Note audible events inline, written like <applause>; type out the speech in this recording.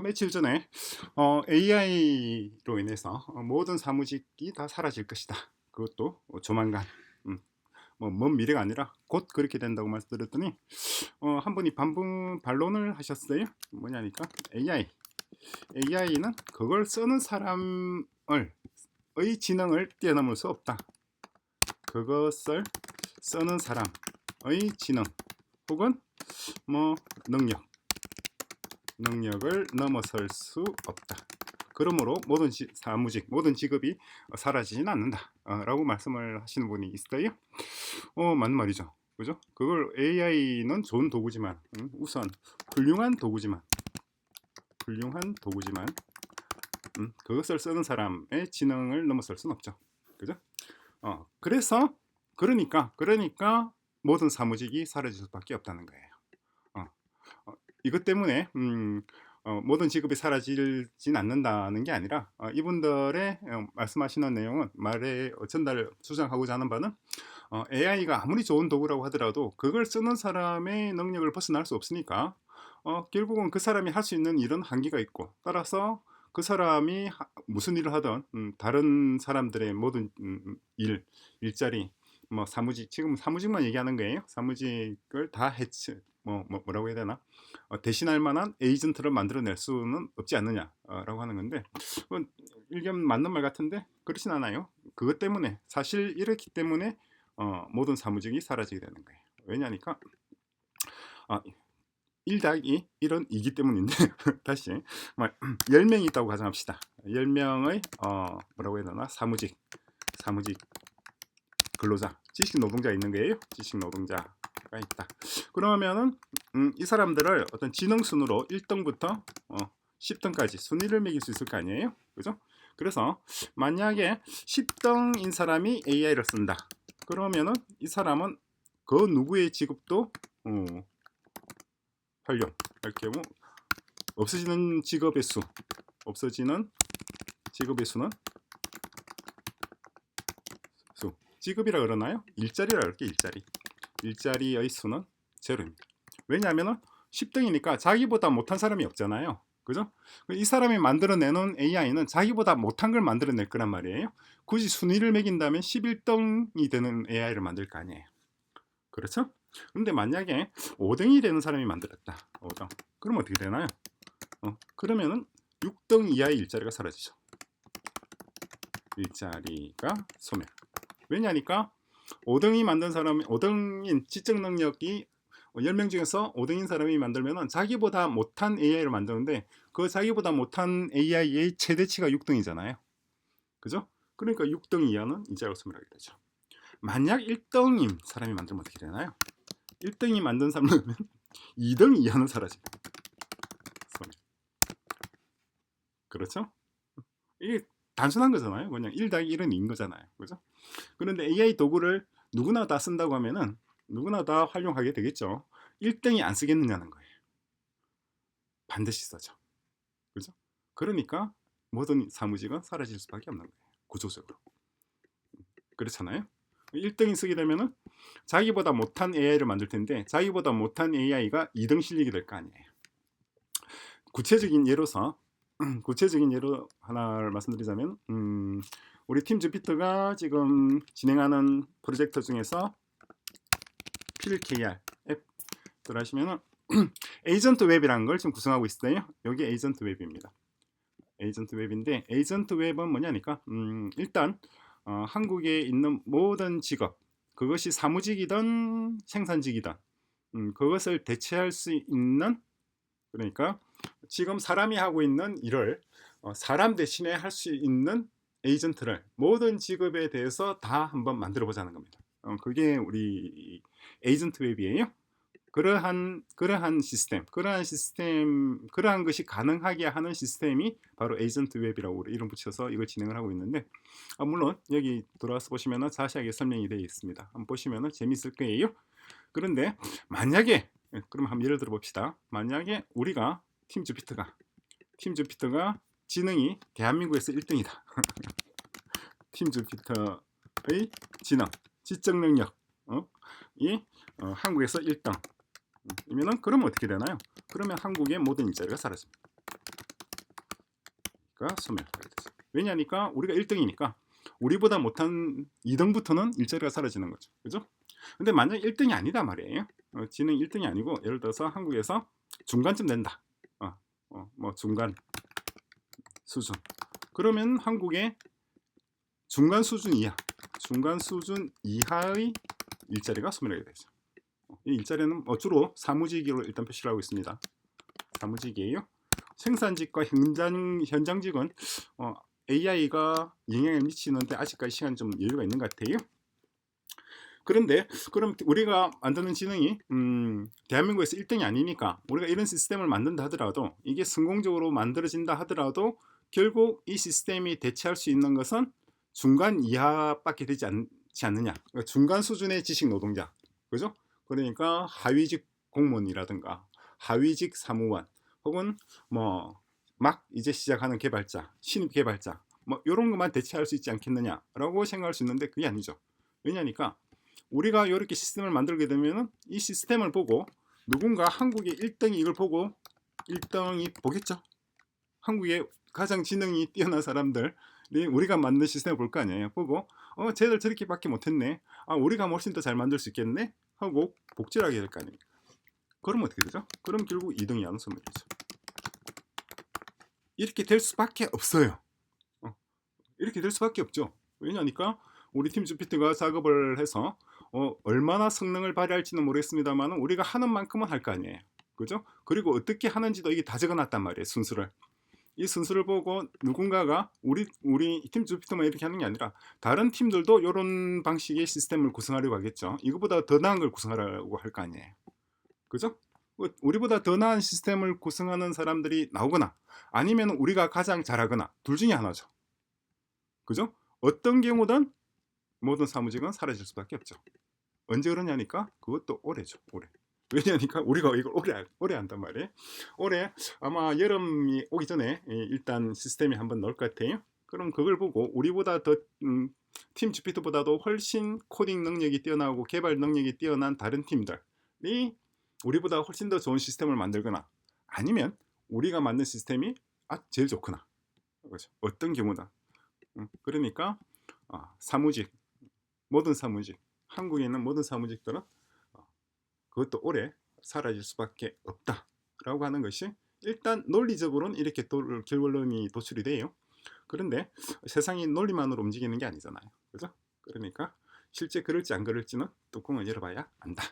며칠 전에 어, AI로 인해서 어, 모든 사무직이 다 사라질 것이다. 그것도 어, 조만간 음, 뭐먼 미래가 아니라 곧 그렇게 된다고 말씀드렸더니 어, 한 분이 반분 반론을 하셨어요. 뭐냐니까 AI AI는 그걸 쓰는 사람을 의 지능을 뛰어넘을 수 없다. 그것을 쓰는 사람의 지능 혹은 뭐 능력 능력을 넘어설 수 없다. 그러므로 모든 지, 사무직, 모든 직업이 사라지진 않는다라고 말씀을 하시는 분이 있어요. 어, 맞는 말이죠. 그죠? 그걸 AI는 좋은 도구지만 음, 우선 훌륭한 도구지만 훌륭한 도구지만 음, 그것을 쓰는 사람의 지능을 넘어설 수는 없죠. 그죠? 어, 그래서 그러니까 그러니까 모든 사무직이 사라질 수밖에 없다는 거예요. 어, 어, 이것 때문에 음, 어, 모든 직업이 사라지진 않는다는 게 아니라 어, 이분들의 어, 말씀하시는 내용은 말에 전달 주장하고자 하는 바는 어, AI가 아무리 좋은 도구라고 하더라도 그걸 쓰는 사람의 능력을 벗어날 수 없으니까 어, 결국은 그 사람이 할 수 있는 일은 한계가 있고 따라서 그 사람이 하- 무슨 일을 하든 음, 다른 사람들의 모든 음, 일, 일자리, 뭐 사무직 지금 사무직만 얘기하는 거예요. 사무직을 다 해치 뭐, 뭐 뭐라고 해야 되나 어, 대신할 만한 에이전트를 만들어낼 수는 없지 않느냐라고 하는 건데 그건 일견 맞는 말 같은데 그렇진 않아요. 그것 때문에 사실 이렇기 때문에 어, 모든 사무직이 사라지게 되는 거예요. 왜냐니까 아, 1 더하기 1은 2기 때문인데 <laughs> 다시 뭐, 10명이 있다고 가정합시다. 10명의 어, 뭐라고 해야 되나 사무직 사무직 근로자 지식 노동자 있는 거예요. 지식 노동자 가 있다. 그러면은 음, 이 사람들을 어떤 지능 순으로 1등부터 어, 10등까지 순위를 매길 수 있을 거 아니에요. 그죠? 그래서 만약에 10등인 사람이 AI를 쓴다. 그러면은 이 사람은 그 누구의 직업도 어, 활용할 경우 없어지는 직업의 수 없어지는 직업의 수는 수 직업이라 그러나요? 일자리라 그럴게 일자리 일자리의 수는 제로입니다. 왜냐하면 10등이니까 자기보다 못한 사람이 없잖아요. 그죠? 이 사람이 만들어내는 AI는 자기보다 못한 걸 만들어낼 거란 말이에요. 굳이 순위를 매긴다면 11등이 되는 AI를 만들 거 아니에요. 그렇죠? 근데 만약에 5등이 되는 사람이 만들었다. 5등. 그럼 어떻게 되나요? 어, 그러면은 6등 이하의 일자리가 사라지죠. 일자리가 소멸. 왜냐니까 5등이 만든 사람이 5등인 지적 능력이 10명 중에서 5등인 사람이 만들면은 자기보다 못한 AI를 만드는데 그 자기보다 못한 AI의 최대치가 6등이잖아요. 그죠? 그러니까 6등 이하는 일자리가 소멸하게 되죠. 만약 1등인 사람이 만들면 어떻게 되나요? 1등이 만든 사람은 <laughs> 2등 이하는 사라집니다. 그렇죠? 이게 단순한 거잖아요. 그냥 1 더하기 1은 2인 거잖아요. 그죠? 그런데 AI 도구를 누구나 다 쓴다고 하면은 누구나 다 활용하게 되겠죠. 1등이 안 쓰겠느냐는 거예요. 반드시 써죠. 그죠? 그러니까 모든 사무직은 사라질 수밖에 없는 거예요. 구조적으로. 그렇잖아요. 1등이 쓰게 되면은 자기보다 못한 AI를 만들 텐데 자기보다 못한 AI가 2등 실력이 될 거 아니에요. 구체적인 예로서 구체적인 예로 하나를 말씀드리자면 음, 우리 팀 주피터가 지금 진행하는 프로젝트 중에서 PLKR 앱 들어가시면은 에이전트 웹이라는 걸 지금 구성하고 있어요. 여기 에이전트 웹입니다. 에이전트 웹인데 에이전트 웹은 뭐냐니까 음, 일단 어, 한국에 있는 모든 직업 그것이 사무직이든 생산직이든 음, 그것을 대체할 수 있는 그러니까 지금 사람이 하고 있는 일을 어, 사람 대신에 할 수 있는 에이전트를 모든 직업에 대해서 다 한번 만들어 보자는 겁니다. 어, 그게 우리 에이전트 웹이에요. 그러한 그러한 시스템, 그러한 시스템, 그러한 것이 가능하게 하는 시스템이 바로 에이전트 웹이라고 이름 붙여서 이걸 진행을 하고 있는데 아, 물론 여기 들어와서 보시면은 자세하게 설명이 되어 있습니다. 한번 보시면은 재밌을 거예요. 그런데 만약에 예, 그럼 한번 예를 들어 봅시다. 만약에 우리가 팀 주피터가 팀 주피터가 지능이 대한민국에서 1등이다. <laughs> 팀 주피터의 지능, 지적 능력, 어? 이 어, 한국에서 1등. 이면은 그러면 어떻게 되나요? 그러면 한국의 모든 일자리가 사라집니다. 되죠. 왜냐니까 우리가 1등이니까 우리보다 못한 2등부터는 일자리가 사라지는 거죠. 그죠? 근데 만약 1등이 아니다 말이에요. 어, 지능 1등이 아니고 예를 들어서 한국에서 중간쯤 된다. 뭐 중간 수준. 그러면 한국의 중간 수준 이하, 중간 수준 이하의 일자리가 소멸하게 되죠. 어, 이 일자리는 뭐 주로 사무직으로 일단 표시를 하고 있습니다. 사무직이에요. 생산직과 현장 현장직은 어, AI가 영향을 미치는데 아직까지 시간 좀 여유가 있는 것 같아요. 그런데 그럼 우리가 만드는 지능이 음, 대한민국에서 1등이 아니니까 우리가 이런 시스템을 만든다 하더라도 이게 성공적으로 만들어진다 하더라도 결국 이 시스템이 대체할 수 있는 것은 중간 이하밖에 되지 않지 않느냐. 그러니까 중간 수준의 지식 노동자. 그죠? 그러니까 하위직 공무원이라든가 하위직 사무원 혹은 뭐 막 이제 시작하는 개발자, 신입 개발자 뭐 이런 것만 대체할 수 있지 않겠느냐라고 생각할 수 있는데 그게 아니죠. 왜냐니까 우리가 이렇게 시스템을 만들게 되면은 이 시스템을 보고 누군가 한국의 1등이 이걸 보고 1등이 보겠죠. 한국의 가장 지능이 뛰어난 사람들이 우리가 만든 시스템을 볼 거 아니에요. 보고 어 쟤들 저렇게밖에 못했네. 아 우리가 훨씬 더 잘 만들 수 있겠네 하고 복제하게 될 거 아닙니까? 그럼 어떻게 되죠? 그럼 결국 2등이 양소멸이죠. 이렇게 될 수밖에 없어요. 어, 이렇게 될 수밖에 없죠. 왜냐니까 우리 팀 주피트가 작업을 해서 어, 얼마나 성능을 발휘할지는 모르겠습니다만 우리가 하는 만큼은 할 거 아니에요. 그죠? 그리고 어떻게 하는지도 이게 다 적어놨단 말이에요. 순수를. 이 순수를 보고 누군가가 우리 우리 팀 주피터만 이렇게 하는 게 아니라 다른 팀들도 이런 방식의 시스템을 구성하려고 하겠죠. 이거보다 더 나은 걸 구성하려고 할 거 아니에요. 그죠? 뭐 우리보다 더 나은 시스템을 구성하는 사람들이 나오거나 아니면 우리가 가장 잘하거나 둘 중에 하나죠. 그죠? 어떤 경우든 모든 사무직은 사라질 수밖에 없죠. 언제 그러냐니까 그것도 올해죠. 올해. 왜냐니까 우리가 이걸 오래 할- 오래 한단 말이에요. 올해 아마 여름이 오기 전에 이 일단 시스템에 한번 넣을 것 같아요. 그럼 그걸 보고 우리보다 더 음, 팀 주피터보다도 훨씬 코딩 능력이 뛰어나고 개발 능력이 뛰어난 다른 팀들이 우리보다 훨씬 더 좋은 시스템을 만들거나 아니면 우리가 만든 시스템이 아 제일 좋거나 그렇죠. 어떤 경우다. 음, 그러니까 아, 사무직 모든 사무직 한국에 있는 모든 사무직들은 어, 그것도 오래 사라질 수밖에 없다라고 하는 것이 일단 논리적으로는 이렇게 도, 결론이 도출이 돼요. 그런데 세상이 논리만으로 움직이는 게 아니잖아요. 그죠? 그러니까 실제 그럴지 안 그럴지는 뚜껑을 열어봐야 안다.